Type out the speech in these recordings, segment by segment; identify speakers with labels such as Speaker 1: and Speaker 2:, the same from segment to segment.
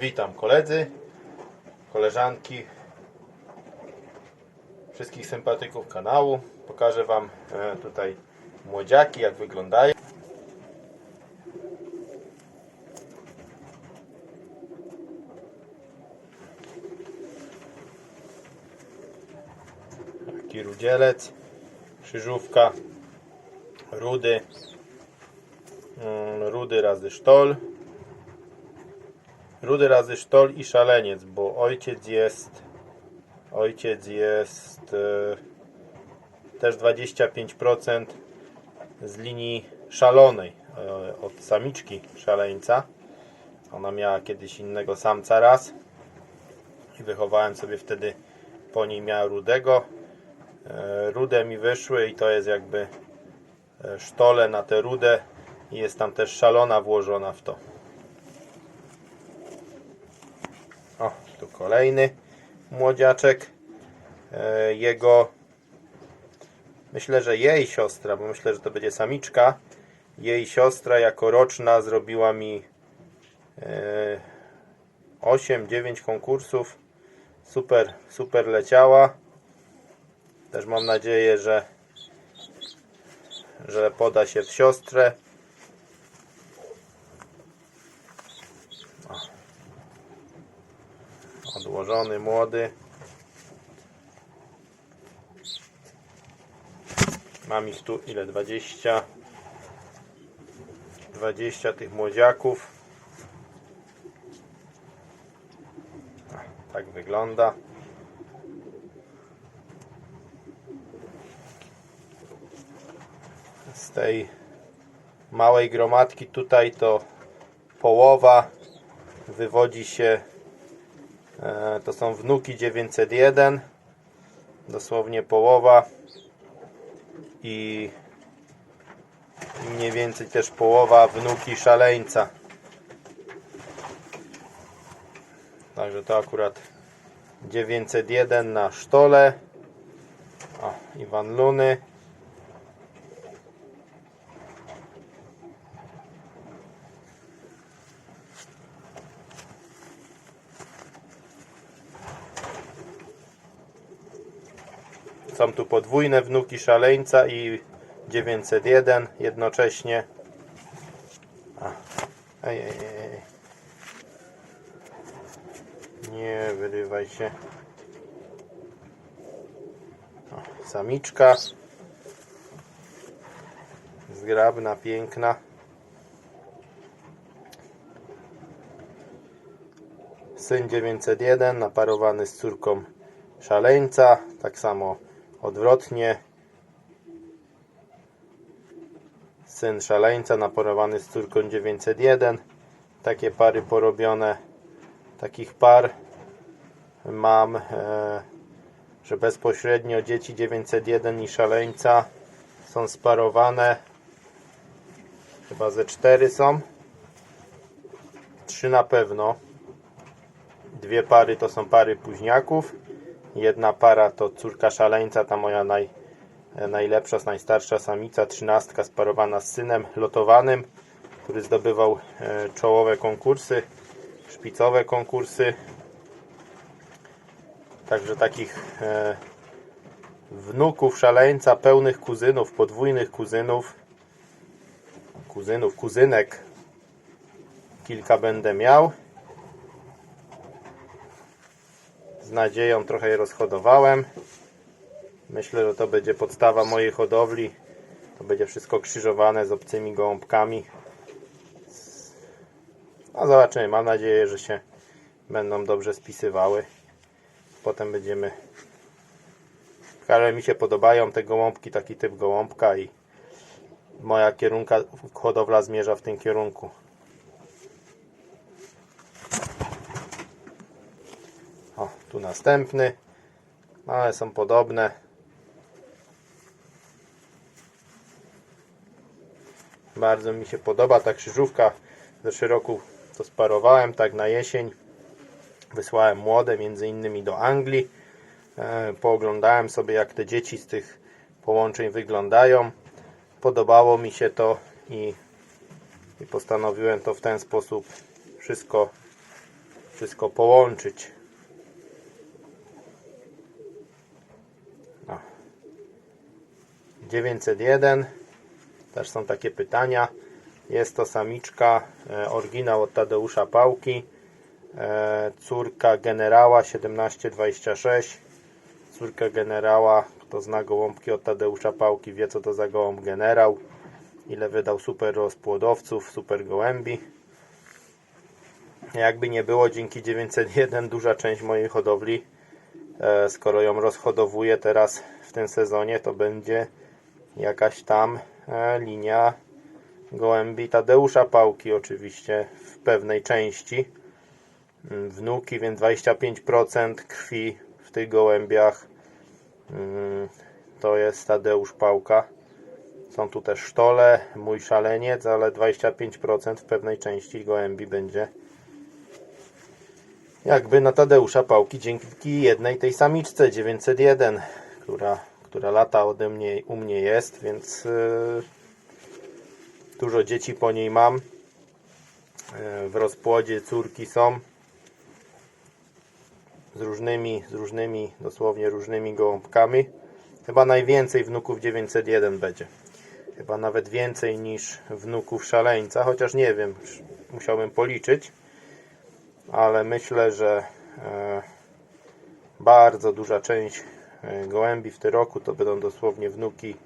Speaker 1: Witam koledzy, koleżanki, wszystkich sympatyków kanału. Pokażę Wam e, tutaj młodziaki, jak wyglądają. Taki rudzielec, krzyżówka, rudy, mm, rudy razy sztol. Rudy razy sztol i szaleniec, bo ojciec jest ojciec jest e, też 25% z linii szalonej e, od samiczki szaleńca. Ona miała kiedyś innego samca raz i wychowałem sobie wtedy po niej miała rudego. E, rude mi wyszły i to jest jakby e, sztole na te rude i jest tam też szalona włożona w to. O, tu kolejny młodziaczek. E, Jego, myślę, że jej siostra, bo myślę, że to będzie samiczka. Jej siostra jako roczna zrobiła mi 8-9 konkursów. Super, super leciała. Też mam nadzieję, że, że poda się w siostrę. Odłożony młody. Mam ich tu ile? 20 20 tych młodziaków. Tak wygląda. Z tej małej gromadki tutaj to połowa wywodzi się To są wnuki 901, dosłownie połowa i i mniej więcej też połowa wnuki szaleńca. Także to akurat 901 na sztole. O, Iwan Luny. Są tu podwójne wnuki szaleńca i 901 jednocześnie. Ej, ej, ej. Nie wyrywaj się. O, samiczka. Zgrabna, piękna. Syn 901 naparowany z córką szaleńca. Tak samo odwrotnie. Syn szaleńca naparowany z córką 901. Takie pary porobione. Takich par mam, e, że bezpośrednio dzieci 901 i szaleńca są sparowane. Chyba ze cztery są. Trzy na pewno. Dwie pary to są pary późniaków. Jedna para to córka szaleńca, ta moja naj, najlepsza, najstarsza samica, trzynastka sparowana z synem lotowanym, który zdobywał e, czołowe konkursy, szpicowe konkursy. Także takich e, wnuków szaleńca, pełnych kuzynów, podwójnych kuzynów, kuzynów, kuzynek kilka będę miał. Z nadzieją trochę je rozhodowałem. Myślę, że to będzie podstawa mojej hodowli. To będzie wszystko krzyżowane z obcymi gołąbkami. No zobaczymy. Mam nadzieję, że się będą dobrze spisywały. Potem będziemy... Ale mi się podobają te gołąbki, taki typ gołąbka i moja kierunka, hodowla zmierza w tym kierunku. O, tu następny. No, ale są podobne. Bardzo mi się podoba ta krzyżówka. W zeszłym roku to sparowałem tak na jesień. Wysłałem młode między innymi do Anglii. E, Pooglądałem sobie jak te dzieci z tych połączeń wyglądają. Podobało mi się to i, i postanowiłem to w ten sposób wszystko wszystko połączyć. 901 też są takie pytania. Jest to samiczka, e, oryginał od Tadeusza Pałki, e, córka generała 1726. Córka generała, kto zna gołąbki od Tadeusza Pałki, wie co to za gołąb generał. Ile wydał super rozpłodowców, super gołębi. Jakby nie było, dzięki 901 duża część mojej hodowli, e, skoro ją rozhodowuję teraz w tym sezonie, to będzie jakaś tam e, linia gołębi Tadeusza Pałki oczywiście w pewnej części. Mm, wnuki, więc 25% krwi w tych gołębiach. Mm, to jest Tadeusz Pałka. Są tu też sztole, mój szaleniec, ale 25% w pewnej części gołębi będzie jakby na Tadeusza Pałki dzięki jednej tej samiczce 901, która, która lata ode mnie, u mnie jest, więc yy, dużo dzieci po niej mam. Yy, w rozpłodzie córki są z różnymi, z różnymi, dosłownie różnymi gołąbkami. Chyba najwięcej wnuków 901 będzie. Chyba nawet więcej niż wnuków szaleńca, chociaż nie wiem, musiałbym policzyć. Ale myślę, że e, bardzo duża część gołębi w tym roku to będą dosłownie wnuki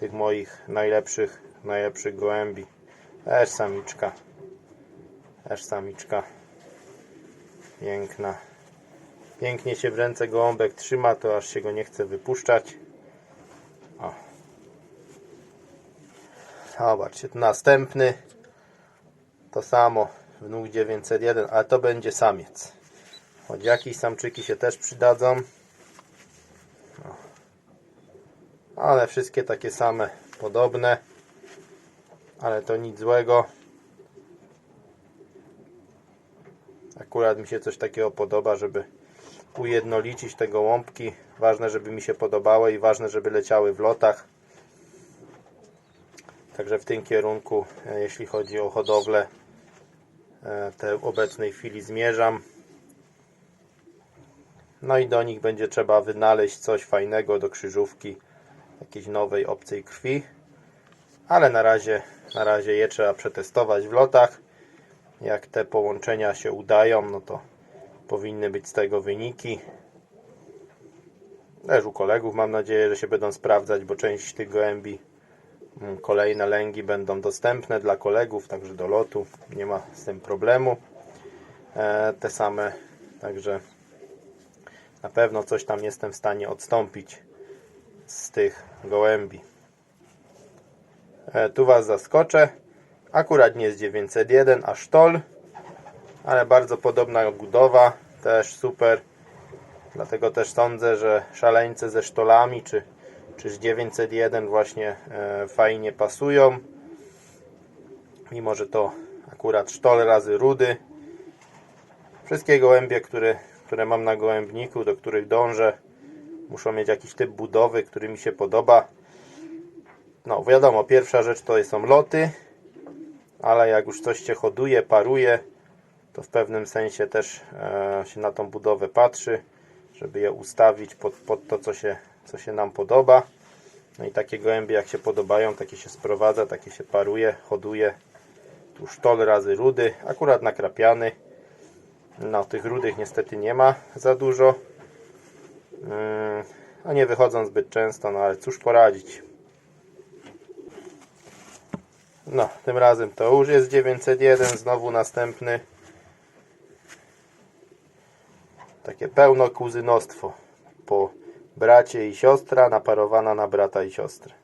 Speaker 1: tych moich najlepszych, najlepszych gołębi. Też samiczka. Też samiczka. Piękna. Pięknie się w ręce gołąbek trzyma, to aż się go nie chce wypuszczać. O. Zobaczcie, następny. To samo, wnuk 901, ale to będzie samiec. Choć jakieś samczyki się też przydadzą. O. Ale wszystkie takie same, podobne. Ale to nic złego. Akurat mi się coś takiego podoba, żeby ujednolicić te gołąbki. Ważne, żeby mi się podobały i ważne, żeby leciały w lotach. Także w tym kierunku, e, jeśli chodzi o hodowlę, e, te obecnej chwili zmierzam. No i do nich będzie trzeba wynaleźć coś fajnego do krzyżówki, jakiejś nowej obcej krwi. Ale na razie, na razie je trzeba przetestować w lotach. Jak te połączenia się udają, no to powinny być z tego wyniki. Też u kolegów mam nadzieję, że się będą sprawdzać, bo część tych gołębi, mm, kolejne lęgi będą dostępne dla kolegów, także do lotu nie ma z tym problemu. E, te same, także na pewno coś tam jestem w stanie odstąpić z tych gołębi. E, tu Was zaskoczę. Akurat nie jest 901, a sztol ale bardzo podobna budowa, też super. Dlatego też sądzę, że szaleńce ze sztolami czy, czy z 901 właśnie e, fajnie pasują. Mimo, że to akurat sztol razy rudy. Wszystkie gołębie, które, które mam na gołębniku, do których dążę, muszą mieć jakiś typ budowy, który mi się podoba. No wiadomo, pierwsza rzecz to są loty, ale jak już coś się hoduje, paruje, to w pewnym sensie też e, się na tą budowę patrzy, żeby je ustawić pod, pod to, co się, co się nam podoba. No i takie gołębie jak się podobają, takie się sprowadza, takie się paruje, hoduje. Tu sztol razy rudy, akurat nakrapiany. No tych rudych niestety nie ma za dużo. Yy, no nie wychodzą zbyt często, no ale cóż poradzić. No, tym razem to już jest 901, znowu następny. Takie pełno kuzynostwo po bracie i siostra, naparowana na brata i siostrę.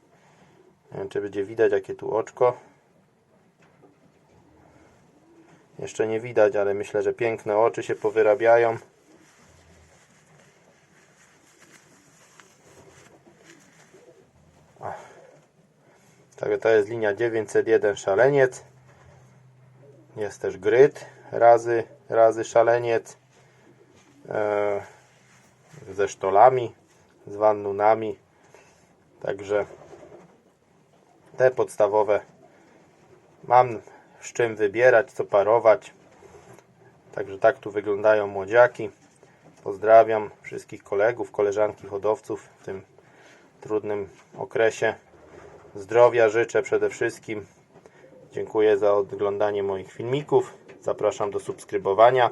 Speaker 1: Nie wiem, czy będzie widać, jakie tu oczko. Jeszcze nie widać, ale myślę, że piękne oczy się powyrabiają. Także to jest linia 901 szaleniec. Jest też gryt razy, razy szaleniec. E, ze sztolami, z wannunami. Także te podstawowe mam z czym wybierać, co parować. Także tak tu wyglądają młodziaki. Pozdrawiam wszystkich kolegów, koleżanki hodowców w tym trudnym okresie. Zdrowia życzę przede wszystkim. Dziękuję za oglądanie moich filmików. Zapraszam do subskrybowania.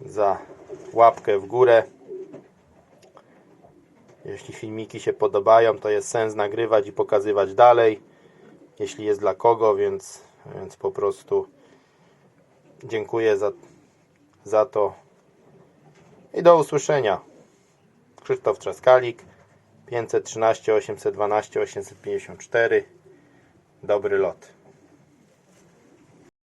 Speaker 1: Za łapkę w górę. Jeśli filmiki się podobają, to jest sens nagrywać i pokazywać dalej. Jeśli jest dla kogo, więc, więc po prostu dziękuję za, za to. I do usłyszenia. Krzysztof Trzaskalik 513 812 854 Dobry lot.